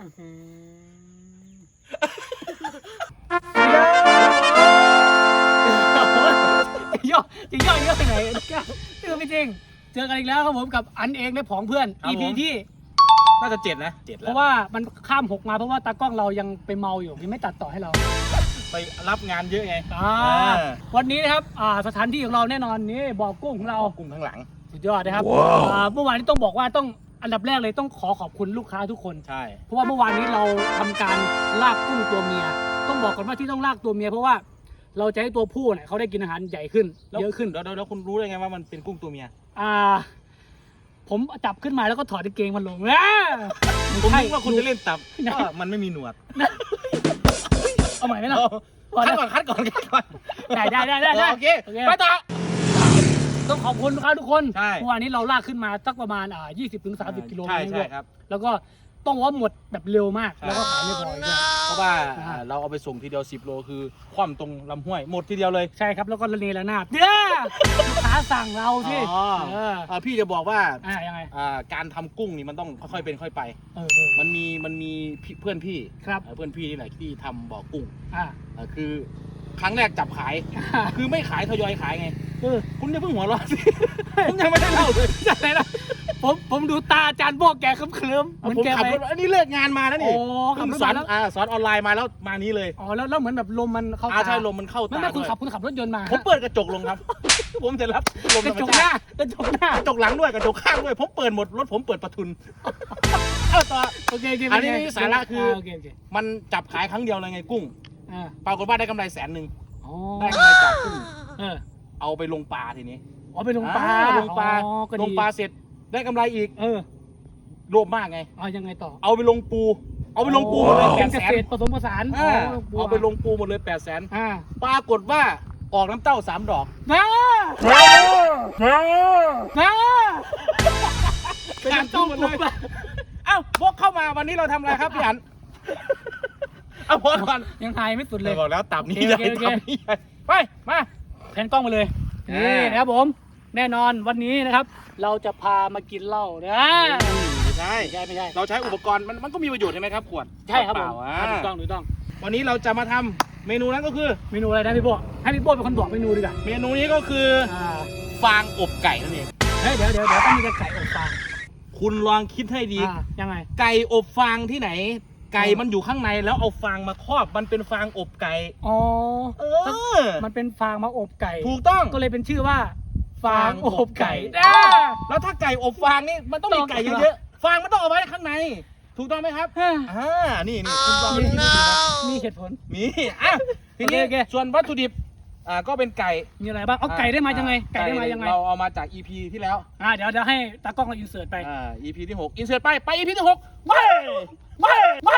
อื้อหือย่อจะย่อเยอะไปไหนเจอไม่จริง เจอกันอีกแล้วครับผมกับอันเองและผองเพื่อน ครับ EP ผม ที่ น่าจะเจ็ดนะเจ็ดเพแล้วราะว่ามันข้ามหกมาเพราะว่าตากล้องเรายังไปเมาอยู่ยังไม่ตัดต่อให้เราไปรับงานเยอะไงอ่าอ่าวันนี้นะครับอ่าสถานที่ของเราแน่นอนนี่บ่อกุ้งของเรากลุ่มข้างหลัง สุดยอดนะครับอ่าเมื่อวานนี้ต้องบอกว่าต้อง อันดับแรกเลยต้องขอขอบคุณลูกค้าทุกคน ใช่ เพราะว่าเมื่อวานนี้เราทำการลากกุ้งตัวเมีย ต้องบอกก่อนว่าที่ต้องลากตัวเมีย เพราะว่าเราจะให้ตัวผู้เนี่ยเขาได้กินอาหารใหญ่ขึ้นแล้วเยอะขึ้นเดี๋ยวเดี๋ยวเดี๋ยวคุณรู้ได้ไงว่ามันเป็นกุ้งตัวเมีย อ่า ผมจับขึ้นมาแล้วก็ถอดกางเกงมันลงอ่าผมใช่นึกว่าคุณจะเล่นตับไหนก็มันไม่มีหนวดเอาใหม่ไหมล่ะเอาพอคัแล้ดวก่อนคัดก่อนคัดก่อนได้ได้ได้ได้ได้โอเค โอเค ไปต่อ ต้องขอบคุณลูกค้าทุกคนใช่ เมื่อวานนี้เราลากขึ้นมาสักประมาณอ่า20ถึง30กิโลเมใช่ตรใช่ครับ แล้วก็ต้องบอกว่าหมดแบบเร็วมาก ใช่ แล้วก็ขายไม่พออีกด้วย เพราะว่าอ่า เราเอาไปส่งทีเดียว 10 โลคือ คว่ำตรงลำห้วย หมดทีเดียวเลย ใช่ครับ แล้วก็ระเนระนาบเนี่ยลูกค้าสั่งเราที่อ๋อ เอออ่าพี่จะบอกว่าอ่ายังไงอ่าการทำกุ้งนี่มันต้องค่อยๆเป็นค่อยไป เออเออมันมีมันมีพี่เพื่อนพี่ครับ เอ่อเพื่อนพี่นี่แหละที่ทำบ่อกุ้งอ่าเอ่อคือ ครั้งแรกจับขาย คือไม่ขายทยอยขายไงเออคุณอย่าเพิ่งหัวเร้อนสิ ผมยังไม่ได้เล่าเลยอะไรนะผมผมดูตาอาจารย์โบกแกเคลิ้มๆเหมือนผมแกขับไป รถอันนี้เลิกงานมาแล้วนี่โอ้ขับรถสอมานแล้ว อ่าสอนออนไลน์มาแล้วมานี้เลยอ๋อแล้วแล้วเหมือนแบบลมมันเข้าอ่าตาใช่ลมมันเข้าไม่ตาไม่คุณด้วยขับคุณขับรถยนต์มาผมเปิดกระจกลงครับ ผมจะรับลมกธระรรจมกหน้าชาติกระจกหน้ากระจกหลังด้วยกระจกข้างด้วย ผมเปิดหมดรถผมเปิดประทุน เอาต่อ โอเคโอเคอันนี้เป็ไงสาระคือโอเคโอเคมันจับขายครั้งเดียวเลยไงกุ้ง อ่าปรากฏว่าได้กำไรแสนหนึ่งอ๋อได้กำไรจากกุ้งเออเอาไปลงปลาทีนี้อ๋อไปลงปลาอ่ลงปลาอ๋อก็ลดีงปลาเสร็จได้กำไรอีกเออโลภมากไง เอายังไงต่อเอาไปลงปู เอาไปลงปูหมดเลยแปเป็นดเกแสนษตรผสมผสานเอาไปลงปูหมดเลยแปดแสนอ่าปรากฏว่าออกน้ำเต้าสามดอก น้าน้าเป็นน้ำเต้าหมดเลย เอ้าพวกเข้ามาวันนี้เราทำอะไรครับพี่อัน เอาพอก่อนยังหายไม่สุดเลยบอกแล้วตับนี้โอใหญ่เคโอเค ตับนี้ใหญ่ไปมา แผนกล้องมาเลยอ่านี่ นี่นะครับผม แน่นอนวันนี้นะครับ เราจะพามากินเหล้านะใช่ไม่ใช่ไม่ใช่เราใช้อุปกรณ์มันมันก็มีประโยชน์ใช่ไหมครับขวดใช่ครับผมเปล่าๆอ่ถูกต้าองถูกต้องวันนี้เราจะมาทำเมนูนั้นก็คือ เมนูอะไรนะพี่โบให้พี่โบเป็นคนบอกเมนูดีกว่าเมนูนี้ก็คืออ่าฟางอบไก่นั่นเองเฮ้ยเดี๋ยวเดี๋ยวเดี๋ยวต้องมีกระไก่อบฟางคุณลองคิดให้ดี อ่ายังไง ไก่อบฟางที่ไหน ไก่อืมมันอยู่ข้างในแล้วเอาฟางมาครอบมันเป็นฟางอบไก่อ๋อเออมันเป็นฟางมาอบไก่ ถูกต้องก็เลยเป็นชื่อว่า ฟางอบไก่อ่าแล้วถ้าไก่อบฟางนี่มันต้องมีไก่เยอะๆฟางมันต้องเอาไว้ข้างใน ถูกต้องไหมครับอ่าอ่านี่นี่คุณลองคิดดูนะมีเหตุผลมีอะทีนี้โอเคโอเคส่วนวัตถุดิบ อ่าก็เป็นไก่มีอะไรบ้าง เอาไก่ได้มายังไง ไก่ได้มายังไง เราเอามาจาก EP ที่แล้ว อ่า เดี๋ยวเดี๋ยวให้ตากล้องเราอินเสิร์ตไป อ่า EP ที่ 6 อินเสิร์ตไป ไป EP ที่6ไปไปไป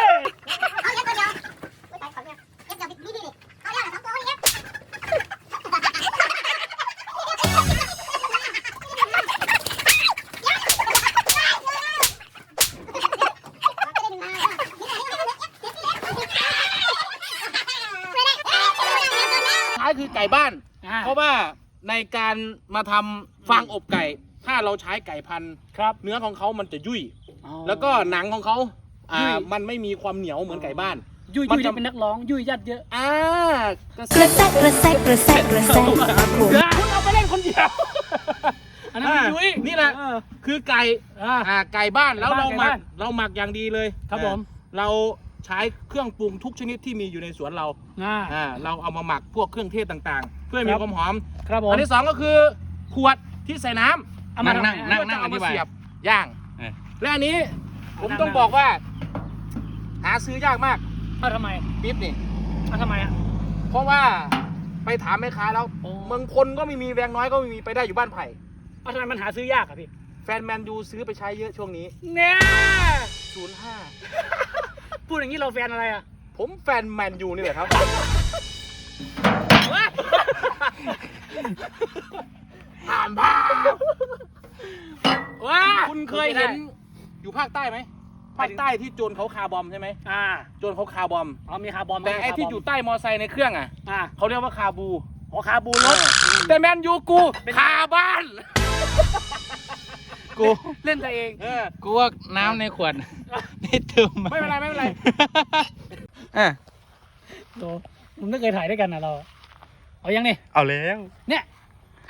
ในการมาทำฟางอบไก่ ถ้าเราใช้ไก่พันธุ์ครับ เนื้อของเขามันจะยุ่ยอ๋อแล้วก็หนังของเขาอ่ายุ่ย มันไม่มีความเหนียวเหมือนไก่บ้าน ยุ่ยมันยุ่ยจะที่เป็นนักร้องยุ่ยยัดเยอะอ่าก็กระแซกกระแซกกระแซกกระแซกครับผมคุณเอาไปเล่นคนเดียวอันนั้นเป็นอ่ายุ่ยนี่แหละ เออ คือไก่อ่าอ่าไก่บ้านแล้วไก่เราบ้านหมัไก่กบ้านเราหมักอย่างดีเลยครับอ่าผมเราใช้เครื่องปรุงทุกชนิดที่มีอยู่ในสวนเราอ่าอ่าเราเอามาหมักพวกเครื่องเทศต่างๆเพื่อให้คมีรับความหอม ครับผมอันที่สองก็คือขวดที่ใส่น้ำเอามานั่งทำไมนั่งอะนั่งเอาเอามามาเสีเสียยบบย่างเออและอันนี้ผมนั่งต้องนั่งบอกว่า หาซื้อยากมากเอาทำไมปิ๊บนี่เอาทำไมอะเพราะว่าไปถามแม่ค้าแล้วโอ้เมืองคนก็ไม่มีแวงน้อยก็ไม่มีไปได้อยู่บ้านไผ่เอาทำไมมันหาซื้อยากอะพี่แฟนแมนยูซื้อไปใช้เยอะช่วงนี้เนี่ย05พูดอย่างนี้เราแฟนอะไรอะ ผมแฟนแมนยูนี่แหละครับ ถามบ้าว้าคุณเคยเห็น อยู่ภาคใต้ไหมภาคใต้ที่โจรเขาคาร์บอมใช่ไหมอ่าโจรเขาคาร์บอมเอามีคาร์บอมแต่ไอ้ที่อยู่ใต้มอไซค์ในเครื่องอะอ่าเขาเรียกว่าคาบูขอคาร์บูรถแต่แมนยูกูคาบ้านกูเล่นตัวเองเออกูว่าน้ำในขวดนี่ได้เติมไม่เป็นไรไม่เป็นไรอะโตมันไม่เคยถ่ายด้วยกันนะเรา เอายังนี่เอาแล้วเนี่ย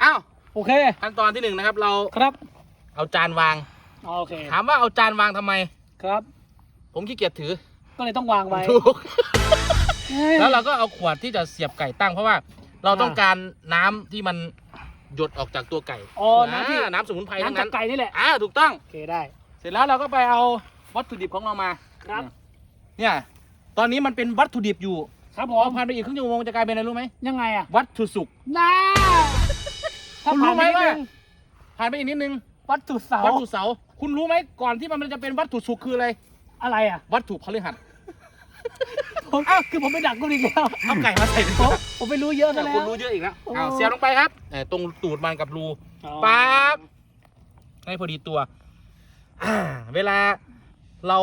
อ้าวโอเค ขั้นตอนที่หนึ่งนะครับ เราครับเอาจานวาง โอเคถามว่าเอาจานวางทำไม ครับ ผมขี้เกียจถือ ก็เลยต้องวางไว้ถูก แล้วเราก็เอาขวดที่จะเสียบไก่ตั้งเพราะว่า เราต้องการน้ำที่มันหยดออกจากตัวไก่อ๋อน้ำที่าน้ำสมุนไพรทั้งน้ำจากนั้นไก่นี่แหละอ่าถูกต้อง โอเคได้ เสร็จแล้วเราก็ไปเอาวัตถุดิบของเรามาครับ เนี่ย ตอนนี้มันเป็นวัตถุดิบอยู่ ครับผพอมผ่านไปอีกครึ่งชั่วโมงจะกลายเป็นอะไรรู้ไหมยังไงอะวัตถุสุกน่าถ้าคุณผ่ารู้นไหมไปนิดว่านึงผ่านไปอีกนิดนึงวัตถุเสาวัตถุเสาคุณรู้ไหมก่อนที่มันจะเป็นวัตถุสุกคืออะไร อะไรอะวัตถุพฤหัสผมอ้าวคือผมไปดักคุณอีกแล้วเอาไก่มาใส่ดีผกมว่าผมไปรู้เยอะซะแล้ว คุณรู้เยอะอีกแล้วโอ้อ้าวเสียบลงไปครับเอ่อตรงตูดมันกับรูอ๋อปั๊บให้พอดีตัวอ่าเวลาเรา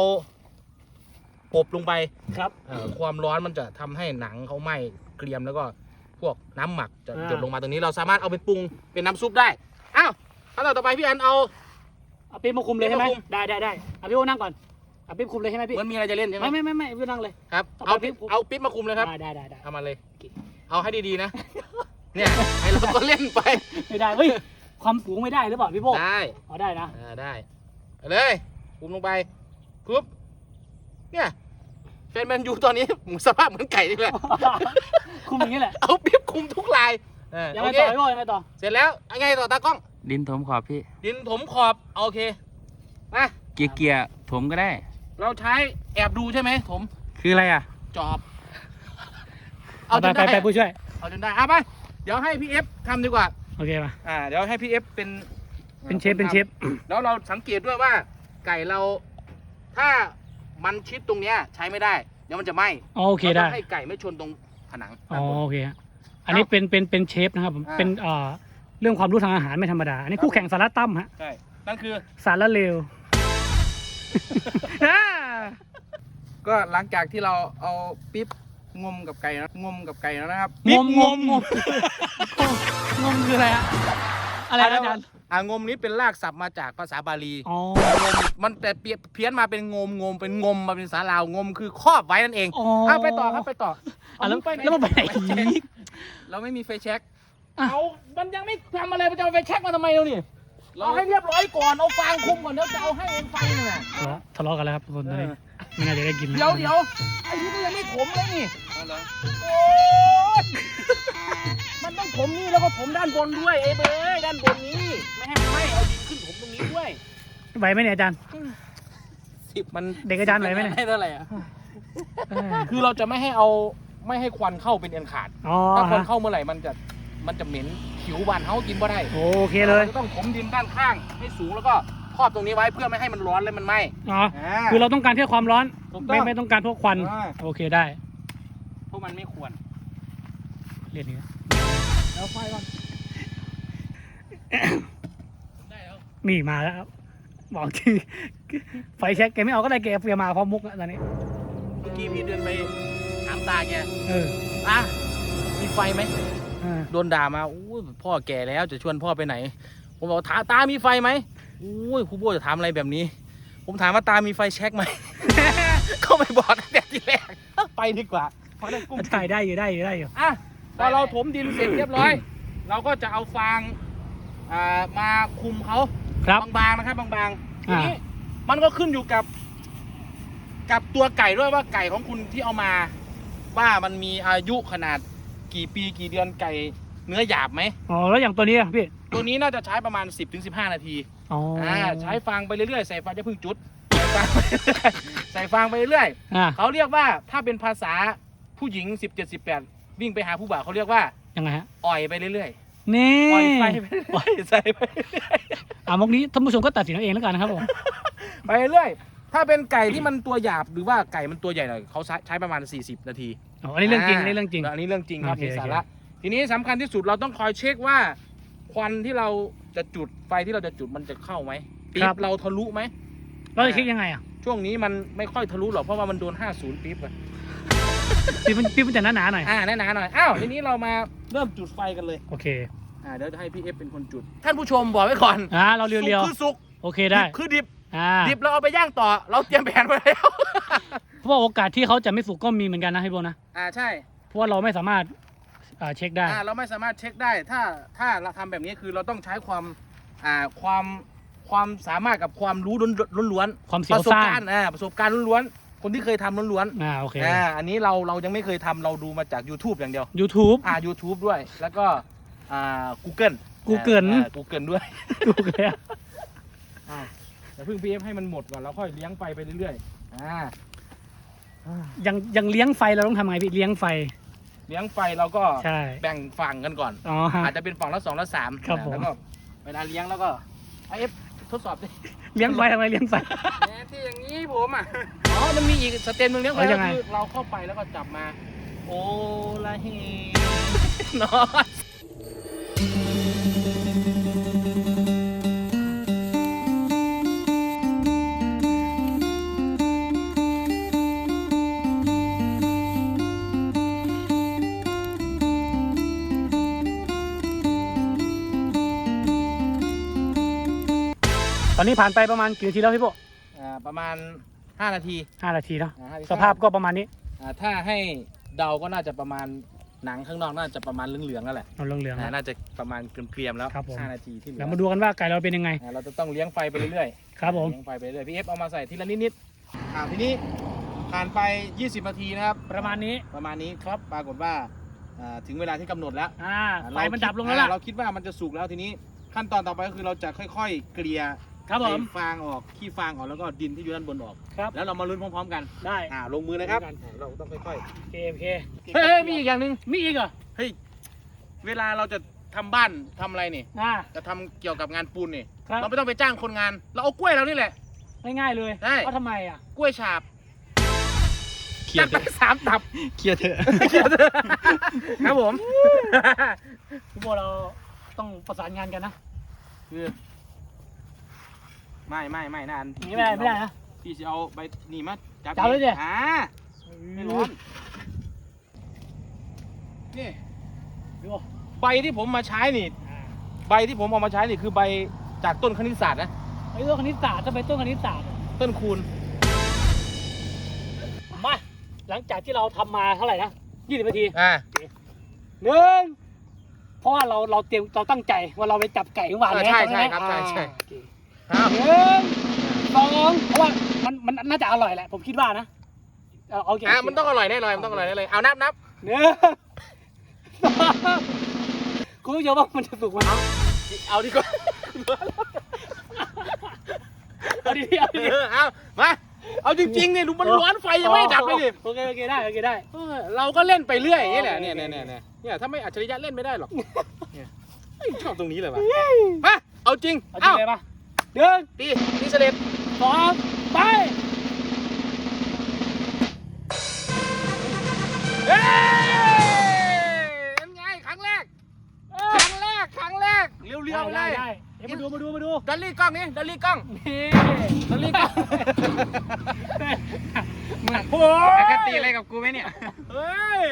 อบลงไปครับเอ่อความร้อนมันจะทำให้หนังเขาไหม้เกรียมแล้วก็พวกน้ำหมักจะอ่า หยดลงมาตรงนี้เราสามารถเอาไปปรุงเป็นน้ำซุปได้อ้าวขั้นตอนต่อไปพี่อันเอา เอาปี๊บมาคุมเลยใช่ไหมปี๊บมาคุม ได้ได้ได้เอาพี่โอนั่งก่อนเอาปี๊บคุมเลยใช่ไหมพี่เหมือนมีอะไรจะเล่นใช่ไหมไม่ไม่ไม่ไม่พี่นั่งเลย ครับเอาเอาปิ๊ปิ๊บบคุมเอาปิ๊บมาคุมเลยครับ ได้ได้ได้ได้เอามาเลยเอาให้ดีๆนะ เนี่ยไอเราก็เล่นไป ไม่ได้เฮ้ยความสูงไม่ได้หรือเปล่าพี่โบได้อ๋อได้นะ อ่าได้ เอาเลยคุมลงไปปุ๊บ เนี่ยแฟนแมนยูตอนนี้สภาพเหมือนไก่นี่แหละคุมอย่างนี้แหละ เอาปิ๊บคุมทุกลายเออยังโอไงเคต่อพี่โบยังไงต่อเสร็จแล้วยังไงต่อตากล้อง ดินถมขอบพี่ดินถมขอบโอเคมาเกียร์เกียร์ถมก็ได้ เราใช้แอบดูใช่ไหมถมคืออะไรอะจอบ เอาเอาจไปนไปได้ไปผู้ช่วย เอาจนได้เอาไปเดี๋ยวให้พี่เอฟทำดีกว่า โอเคมาอ่าเดี๋ยวให้พี่เอฟเป็นเป็นเชฟเป็นเชฟ แล้วเราสังเกตด้วยว่าไก่เราถ้า มันชิดตรงเนี้ยใช้ไม่ได้ เดี๋ยวมันจะไหม้อ๋อโอเคได้ราต้องให้ไก่ไม่ชนตรงผนังอ๋อโอเคฮะอันนี้เป็นเป็นเป็นเชฟนะครับผมอ่า เป็นเอ่อเรื่องความรู้ทางอาหารไม่ธรรมดา อันนี้คู่แข่งสาระตั้มฮะใช่ นั่นคือ สาระเลว อ่าก็หลังจากที่เราเอาปิ๊บงมกับไก่นะงมกับไก่แล้วนะครับ งมงมงมงมคืออะไรฮะอะไรนะอาจารย์ อ่างมนี้เป็นรากศัพท์มาจากภาษาบาลีอ๋องมมันแต่เปลี่ยนเพี้ยนมาเป็นงมงมเป็นงมมาเป็นสาลาวงมคือครอบไว้นั่นเองอ๋อเอาไปต่อครับไปต่ออะแล้วเอาไปไหนแล้วมันไปไหนอีก เราไม่มีไฟแช็กเอามันยังไม่ทำอะไรมันจะเอาไปเช็คมาทำไมเรานี่เราให้เรียบร้อยก่อนเอาฟางคุมก่อนเดี๋ยวจะเอาให้เองไฟนี่น่ะทะเลาะทะเลาะกันแล้วครับทุกคนตอนนี้ไม่น่าจะได้กินนะเดี๋ยวเดี๋ยวไอ้นี่ก็ยังไม่ถมเลยนี่ โอ๊ย มันต้องถมนี่แล้วก็ถมด้านบนด้วยเอ้ยเบ้ยด้านบนนี้ไม่ให้มันไหม้เอาดินขึ้นถมตรงนี้ด้วยไหวไหมเนี่ยอาจารย์ สิบมันเด็กอาจารย์ไหวไหมเนี่ยไม่เท่าไหร่อะเออคือเราจะไม่ให้เอาไม่ให้ควันเข้าเป็นอันขาด อ๋อถ้าควันฮะเข้าเมื่อไหร่มันจะมันจะเหม็นผิวบานเขากินบ่ได้โอเคเลยราจะต้องถมดินด้านข้างให้สูงแล้วก็ครอบตรงนี้ไว้เพื่อไม่ให้มันร้อนและมันไหม้ อ๋ออ่าคือเราต้องการแค่ความร้อน ถูกต้ไม่องไม่ต้องการพวกควัน อ่า โอเคได้ พวกมันไม่ควร เรียนนี้แล้วไฟก่อนนี่มาแล้วครับบอกที่ไฟแช็กแกไม่เอาก็ได้แกเอาเฟียมาพร้อมมุกแล้วตอนนี้ เมื่อกี้พี่เดินไปถามตาแกเอออะมีไฟไหมเออโดนด่ามาอู้ยพ่อแก่แล้วจะชวนพ่อไปไหน ผมบอกตาตามีไฟไหมอุ้ยครูโบจะถามอะไรแบบนี้ ผมถามว่าตามีไฟเช็คไหม ก็ไม่บอกตั้งแต่ทีแรกไปดีกว่าเพราะได้กุ้งถ่ายได้อยู่ได้อยู่ได้อยู่ อะ พอเราถมดินเสร็จเรียบร้อย เราก็จะเอาฟางอ่ามาคุมเขาครับบางๆนะครับบางๆทีอ่านี้มันก็ขึ้นอยู่กับ กับตัวไก่ด้วยว่าไก่ของคุณที่เอามา ว่ามันมีอายุขนาดกี่ปีกี่เดือนไก่เนื้อหยาบไหมอ๋อแล้วอย่างตัวนี้อะพี่ตัวนี้น่าจะใช้ประมาณ 10-15 นาทีอ๋ออ่อ่าใช้ฟางไปเรื่อยๆใส่ฟางจะพึ่งจุด ใส่ฟางไปเรื่อยๆใส่ฟางไปเรื่อยอ่าเขาเรียกว่าถ้าเป็นภาษาผู้หญิง 17-18 วิ่งไปหาผู้บ่าวเขาเรียกว่ายังไงฮะอ่อยไปเรื่อยนี่ๆอ่อยไฟไปเรื่อยๆใส่ไปเรื่อยอ่ามกนี้ท่านผู้ชมก็ตัดสินเอาเองแล้วกันนะครับผมๆไปเรื่อยๆถ้าเป็นไก่ที่มันตัวหยาบหรือว่าไก่มันตัวใหญ่หน่อยเขาใช้ใช้ประมาณ 40 นาทีอ๋ออันนี้เรื่องจริงอันนี้เรื่องจริง อันนี้เรื่องจริงครับโอเค มีสาระทีนี้สำคัญที่สุดเราต้องคอยเช็คว่า ควันที่เราจะจุดไฟที่เราจะจุดมันจะเข้าไหมปี๊ครับบเราทะลุไหม เราจะคิดยังไงอะช่วงนี้มันไม่ค่อยทะลุหรอกเพราะว่ามันโดน 50 ปี๊บอะ พี่มันพี่มันจะหนาๆหน่อย อ่าแน่นาหน่อย อ้าว ทีนี้เรามาเริ่มจุดไฟกันเลย โอเค อ่า เดี๋ยวจะให้พี่เอฟเป็นคนจุด ท่านผู้ชมบอกไว้ก่อนอ่า เราเรียวสุกคือสุกๆ โอเคได้ ดิบคือดิบ อ่าดิบเราเอาไปย่างต่อ เราเตรียมแผนไว้แล้ว เพราะว่าโอกาสที่เขาจะไม่สุกก็มีเหมือนกันนะให้โบนะ อ่า ใช่ เพราะว่าเราไม่สามารถอ่าเช็คได้ อ่า เราไม่สามารถเช็คได้ ถ้า ถ้าเราทำแบบนี้คือเราต้องใช้ความ อ่า ความ ความสามารถกับความรู้ล้วนล้วนๆความเสีปยวระสบซ่าน การณ์อ่าประสบการณ์ล้วนๆ คนที่เคยทำล้วนอ่าโอเค ๆอ่าอันนี้เราเรายังไม่เคยทำเราดูมาจาก YouTube อย่างเดียว YouTube อ่า YouTube ด้วย แล้วก็อ่า Google Google อ่า Google ด้วยถูกเลยอะอ่าแต่เพิ่งพีเอฟให้มันหมดก่อนแล้วค่อยเลี้ยงไฟไปเรื่อยๆอ่าอ่ายังยังเลี้ยงไฟเราต้องทำไงพี่เลี้ยงไฟเลี้ยงไฟเราก็ใช่แบ่งฝั่งกันก่อน อ๋อฮะ อาจจะเป็นฝั่งละสองละสามครับผม แล้วก็เวลาเลี้ยงแล้วก็ไอเอฟ ทดสอบดิเลี้ยงไฟทำไมเลี้ยงไฟแหมที่อย่างนี้ผมอะอ๋อมันมีอีกสเต็ปหนึ่งเลี้ยงไฟเอายัก็งไง คือเราเข้าไปแล้วก็จับมา โอละเฮนอน ตอนนี้ผ่านไปประมาณกี่นาทีแล้วพี่โบอ่าประมาณ 5 นาทีห้านาทีเนาะอ่าห้นทีสภาพก็ประมาณนี้อ่าถ้าให้เดาก็น่าจะประมาณหนังข้างนอกน่าจะประมาณเหลืองๆแล้วแหละเอาเหลืองๆอ่านะน่าจะประมาณเกรียมๆแล้วครับผม ห้านาทีที่เหลือแล้วมาดูกันว่าไก่เราเป็นยังไง อ่าเราจะต้องเลี้ยงไฟไปเรื่อยๆ ครับผม เลี้ยงไฟไปเรื่อยพี่เอฟเอามาใส่ทีละนิดๆอ่าทีนี้ผ่านไป 20 นาทีนะครับประมาณนี้ ประมาณนี้ครับปรากฏว่าอ่าถึงเวลาที่กำหนดแล้วอ่า ไฟเรามันดับลงแล้วล่ะ อ่าเราคิดว่ามันจะสุกแล้วทีนี้ขั้นตอนต่อไปก็คือเราจะค่อย ๆ เกลี่ย ครับผมไอ้ฟางออกขี้ฟางออกแล้วก็ดินที่อยู่ด้านบนออก ครับแล้วเรามาลุ้นพร้อมๆกันได้อ่าลงมือนะครับลงมือกันอ่าเราต้องค่อยโอเคโอเคๆเฮ้ยมีอีกอย่างหนึ่งมีอีกเหรอเฮ้ยเวลาเราจะทำบ้านทำอะไรนี่อ่าจะทำเกี่ยวกับงานปูนนี่ครับเราไม่ต้องไปจ้างคนงาน เราเอากล้วยเรานี่แหละ ง่ายๆเลยได้ ว่าทำไมอะกล้วยฉาบเคลียจัร์ดเถไปอะสามตับ เคลียร์เถอะ ครับผมพี่โบเราต้องประสานงานกันนะคือ ไม่ไม่ไม่นานอย่างนี้ไม่ได้ไม่ได้นะ พี่จะเอาใบนี่มาจับจับเลยดิ อ่าไม่ร้อน นี่พี่โบใบที่ผมมาใช้นี่ ใบที่ผมเอามาใช้นี่คือใบจากต้นคณิตศาสตร์นะ ไอ้ต้นคณิตศาสตร์จะไปต้นคณิตศาสตร์ต้นคูณมา หลังจากที่เราทำมาเท่าไหร่นะยี่สิบนาทีอ่าหนึ่งเพราะว่าเราเราเตรียมเราตั้งใจว่าเราไปจับไก่เมื่อวานเออแล้วใช่จำได้ใช่ไหมครับใช่ใช่ อ่าค รับ หนึ่งสองเพราะว่ามันมันน่าจะอร่อยแหละ ผมคิดว่านะ เอาเอาเก่งอะมันต้องอร่อยแน่นอนมันต้องอร่อยแน่เลยเอานับนับหนึ่งสองคุณผู้ชมว่ามันจะสุกไหมเอาดีกว่าเอาดีๆเอาดีเออเอามาเอาจริงๆเนี่ยดูมันร้อนไฟยังไม่ดับเลยดิโอเคโอเคได้โอเคได้เออเราก็เล่นไปเรื่อยอย่างนี้แหละโอเคเนี่ยโอเคเนี่ยเนี่ยเนี่ยเนี่ยถ้าไม่อัจฉริยะเล่นไม่ได้หรอกเนี่ยเฮ้ยชอบตรงนี้เลยว่ะมาเอาจริงเอาจริงเลยปะ หนึ่งตีตีเสด็จสองไปเฮ้ยเป็นไงครั้งแรก ครั้งแรก ครั้งแรก เรียวๆไปเลได้ยได้เดี๋ยวมาดูมาดูมาดูดัลลี่กล้องนี่ดัลลี่กล้องนี่ดัลลี่กล้องโอ้ปกยติอะไรกับกูไหมเนี่ย เฮ้ย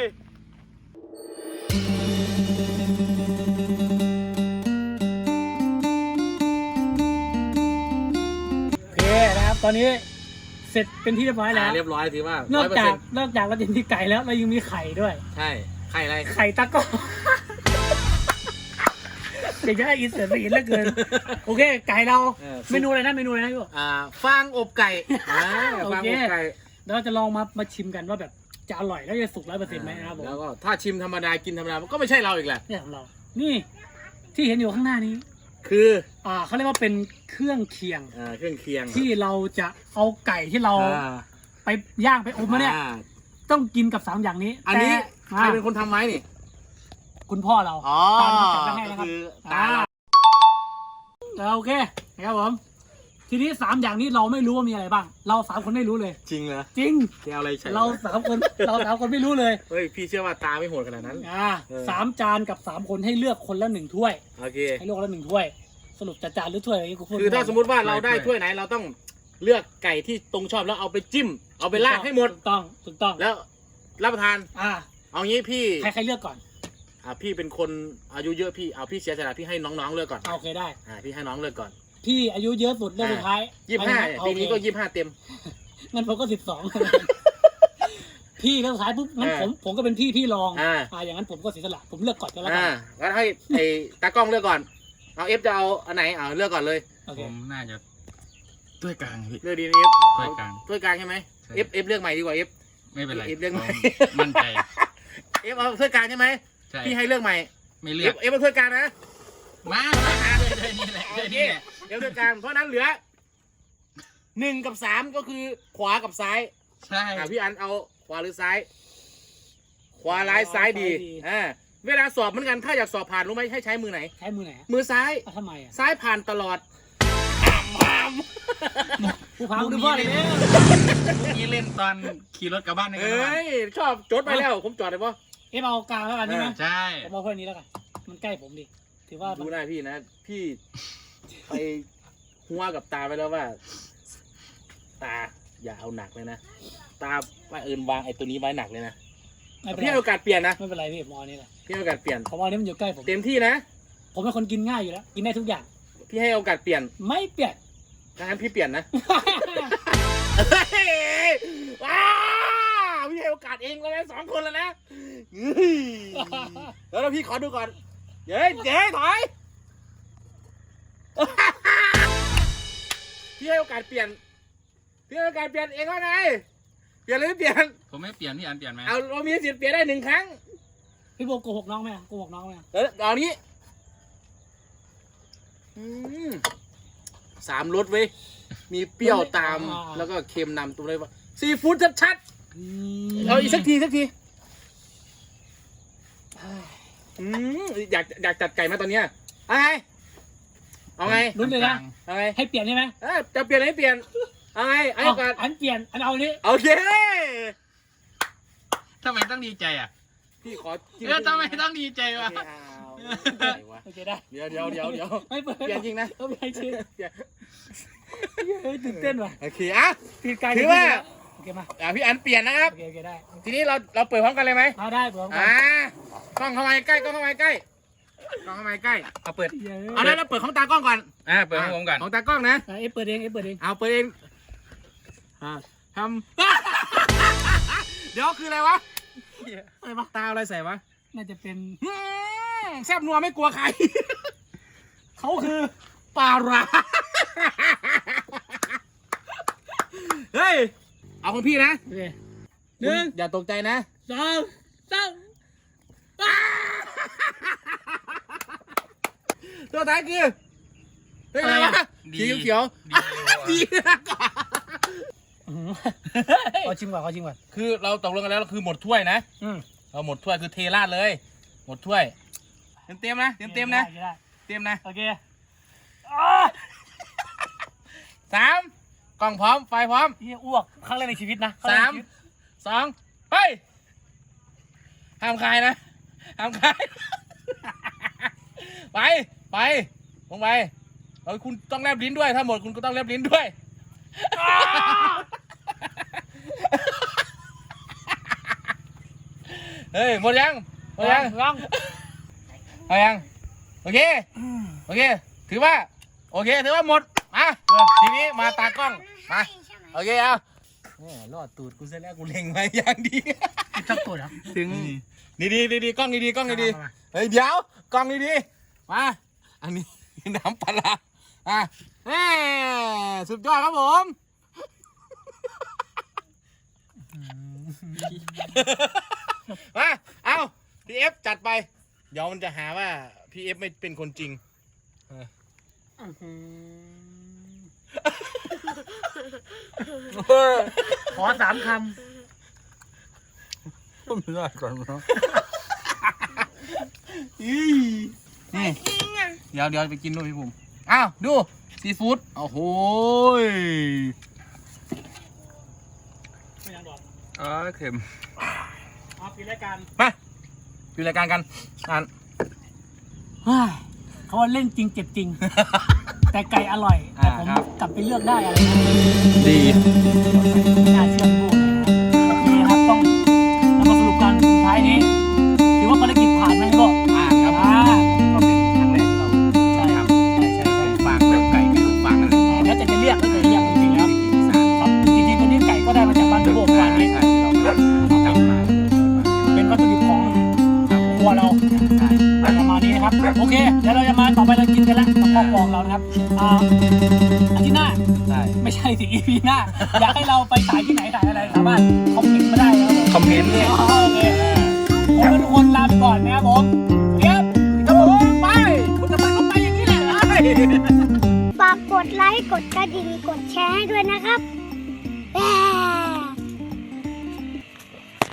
ตอนนี้เสร็จเป็นที่เรียบร้อยแล้วเรียบร้อยถือว่านอกจาก100%นอกจากเราจะมีไก่แล้วเรายังมีไข่ด้วย ใช่ไข่อะไรไข่ตะกร้อเดี๋ยวจะให้อินเสิร์ตไปอีกเหลือเกิน โอเค ไก่เราเออเมนูอะไรนะเมนูอะไรนะพี่บอก อ่าฟางอบไก่อ่าโอฟางเค อบไก่เดี๋ยวเราจะลองมามาชิมกันว่าแบบจะอร่อยแล้วจะสุกร้อยเปอร์เซ็นต์ไหมนะครับผมแล้วก็ถ้าชิมธรรมดากินธรรมดามันก็ไม่ใช่เราอีกแหละ เนี่ยของเรา นี่ที่เห็นอยู่ข้างหน้านี้ คือ อ่าเขาเรียกว่าเป็นเครื่องเคียงอ่าเครื่องเคียงที่เราจะเอาไก่ที่เราอ่าไปย่างไปอบมาเนี่ยอ่าต้องต้องกินกับสามอย่างนี้อันนี้แต่ใครเป็นคนทำไว้นี่คุณพ่อเราอ๋อตามที่จัดไว้ให้นะครับ คือตาเรา อ่าโอเคนะครับผม ทีนี้สามอย่างนี้เราไม่รู้ว่ามีอะไรบ้าง เราสามคนไม่รู้เลย จริงเหรอจริง แกเอาอะไรใส่เราสามคน เราสามคนไม่รู้เลยเฮ้ยพี่เชื่อว่าตาไม่โหดขนาดนั้น อ่าเออ สามจานกับสามคนให้เลือกคนละหนึ่งถ้วย โอเคให้เลือกคนละหนึ่งถ้วย สรุปจะจานหรือถ้วยอะไรกูพูดคือถ้าสมมติว่าเราได้ถ้วยไหน เราต้องเลือกไก่ที่ตรงชอบแล้วเอาไปจิ้ม เอาไปราดให้หมด ถูกต้องถูกต้องแล้วรับประทาน อ่าเอางี้พี่ใครใครเลือกก่อนอ่าพี่เป็นคนอายุเยอะพี่เอาพี่เสียสละพี่ให้น้องๆเลือกก่อนอ่าโอเคได้ อ่าพี่ให้น้องเลือกก่อนโอเคพี่อายุเยอะสุดเรื่องสุดท้ายยี่ห้าเอปีนี้ก็โอเคยี่ห้าเต็มงั้นผมก็สิบสองพี่เรื่องสุดท้ายปุ๊บงั้นอ่าผมผมก็เป็นพี่พี่รองอ่าอ่าอย่างนั้นผมก็เสียสละผมเลือกก่อนก็แล้วกัอ่านงั้นให้ไอ้ตากล้องเลือกก่อน เอาเอฟจะเอาอันไหนเอาเลือกก่อนเลยโอเคผมน่าจะด้วยกลางพี่ เลือกดีเอฟด้วยกลาง ถ้วยกลางใช่ไหมใช่เอฟเอฟเลือกใหม่ดีกว่าเอฟ ไม่เป็นไรเอฟเรื่องไหนผมมั่นใจ เอฟเอาถ้วยกลางใช่ไหมใช่ พี่ให้เลือกใหม่ไม่เลืเออก ฟเอฟเอาถ้วยกลางนะ มาเลยเลยนี่แหละเลยนี่แหละเอฟถ้วยกลางเพราะฉะนั้นเหลือหนึ่งกับสามก็คือขวากับซ้ายใช่ อะพี่อันเอาขวาหรือซ้าย ขวาร้ายซ้ายดีอ่า เวลาสอบเหมือนกันถ้าอยากสอบผ่านรู้ไหมให้ใช้มือไหน ใช้มือไหนอะมือซ้ายอะทำไมอะซ้ายผ่านตลอดผู้พาคุณพ่อเลยเนี่ยเมื่อกี้เล่นตอนขี่รถกลับบ้านในเอกันบ้า้ยชอบจดไปแล้ว ผมจอดเลยป่ะเอฟเอากลางแล้วกันใช่ไหมใช่ ผมเอาเพื่อนนี้แล้วกัน มันใกล้ผมดิ ถือว่ามันดูหน้าพี่นะ พี่ไปหัวกับตาไปแล้วว่า ตาอย่าเอาหนักเลยนะ ตาว่าเอินวางไอ้ตัวนี้ไว้หนักเลยนะ ไม่เป็นพี่ไรให้โอกาสเปลี่ยนนะไม่เป็นไรพี่ผมเอาอันนี้แหละพี่ให้โอกาสเปลี่ยน ผมเอาอันนี้มันอยู่ใกล้ผม เต็มที่นะ ผมเป็นคนกินง่ายอยู่แล้ว กินได้ทุกอย่าง พี่ให้โอกาสเปลี่ยนไม่เปลี่ยนดังนั้นพี่เปลี่ยนนะ เฮ้ยว้าพี่ให้โอกาสเองแล้วนะสองคนแล้วนะเฮ้ยแล้วเราพี่ขอดูก่อนเย้เย้ถอยพี่ให้โอกาสเปลี่ยนพี่ให้โอกาสเปลี่ยนเองว่าไง เปลี่ยนหรือไม่เปลี่ยน ผมไม่เปลี่ยนพี่อันเปลี่ยนไหมเอาเรามีสิทธิ์เปลี่ยนได้หนึ่งครั้ง พี่โบโกหกน้องไหมอะโกหกน้องไหมอะแล้วเอานี้อืมสามรสเว้ย มีเปรี้ยวตาม แล้วก็เค็มนำตัวเลยว่าซีฟู้ดชัดๆเอาอีกสักทีสักทีอืมอยากอยากจัดไก่มาตอนเนี้ยเอาไง เอาไง ลุ้นเลยนะ เอาไง ให้เปลี่ยนใช่ไหมเออจะเปลี่ยนหรือไม่เปลี่ยน เอาไงไอ้เอาก่อนอันเปลี่ยน อันเอาอันนี้โอเคทำไมต้องดีใจอะพี่ขอจิ้เออทำไมต้องดีใจโอวะเคเอาอะไรวะ โอเคได้เดี๋ยวเดี๋ยวเดี๋ยวเดี๋ยวไม่เปิดเปลี่ยนจริงนะเอาเปลี่ยนจริงเปลี่ยนเฮ้ยตื่นเต้นว่ะโอเคอะปีกายถือว่า โอเคมาอะพี่อันเปลี่ยนนะครับ โอเคโอเคได้ทีนี้เราเราเปิดพร้อมกันเลยไหมมาได้ผมอ่ากล้องเข้ามาใกล้กล้องเข้ามาใกล้กล้องเข้ามาใกล้เอาเปิด เอาแล้วเราเปิดของตากล้องก่อนอ่าเปิดของผมก่อนของตากล้องนะ เอฟเปิดเองเอฟเปิดเองเอาเปิดเอง อ่าทำ เดี๋ยวคืออะไรวะ อะไรวะตาเอาอะไรใส่วะน่าจะเป็นอืมแซบนัวไม่กลัวใคร เขาคือปลาร้าเฮ้ย เอาของพี่นะโอเคหนึ่งอย่าตกใจนะ สองสามตัวท้ายคือเป็นอะไรวะดีสีเขียวดีๆดีนะก่อน ขอชิมก่อนขอชิมก่อนคือเราตกลงกันแล้วคือหมดถ้วยนะอืมเราหมดถ้วยคือเทราดเลย หมดถ้วย เต็มเต็มๆนะเต็มเต็มๆนะโอเคได้เต็มนะโอเคสามกล่องพร้อมไฟพร้อมนี่อ้วกครั้งแรกในชีวิตนะครั้งสาแรกมในชีวิตสองไปห้ามคายนะห้ามคาย ไปไปลงไปเอ้ยคุณต้องแลบลิ้นด้วยถ้าหมดคุณก็ต้องแลบลิ้นด้วย เฮ้ยหมดยังหมดยังยังเอายังโอเคโอเค ถือว่า โอเค ถือว่าหมดมาทีนี้มาตากล้องมาโอเคเอาแหม่รอดตูดกูเสร็จแล้วกูเล็งไว้อย่างดีจับตัวนะถึงดีดีดีดีๆกล้องดีดีๆกล้องดีดีๆเฮ้ยเดี๋ยวกล้องดีดีๆมาอันนี้น้ำปลาร้าอะ แหม่สุดยอดครับผมมาเอาพีเอฟจัดไป เดี๋ยวมันจะหาว่าพีเอฟไม่เป็นคนจริงขอสามคไม่ได้ก่อนเนาะอีนี่เดี๋ยวเดี๋ยวไปกินด้วยพี่ภูมิ อ้าว ดูซีฟู้ดโอ้โหยำไม่ยังบอกอ๋อเข็มเอาปิดรายการมาดูรายการกันอ่านเฮ้ยเขาว่าเล่นจริงเจ็บจริง แต่ไก่อร่อย แต่ผมอ่าครับกลับไปเลือกได้อะไรนะดีไม่น่าเชื่อพูด อาทิตย์หน้า ใช่ ไม่ใช่สิ EP หน้า อยากให้เราไป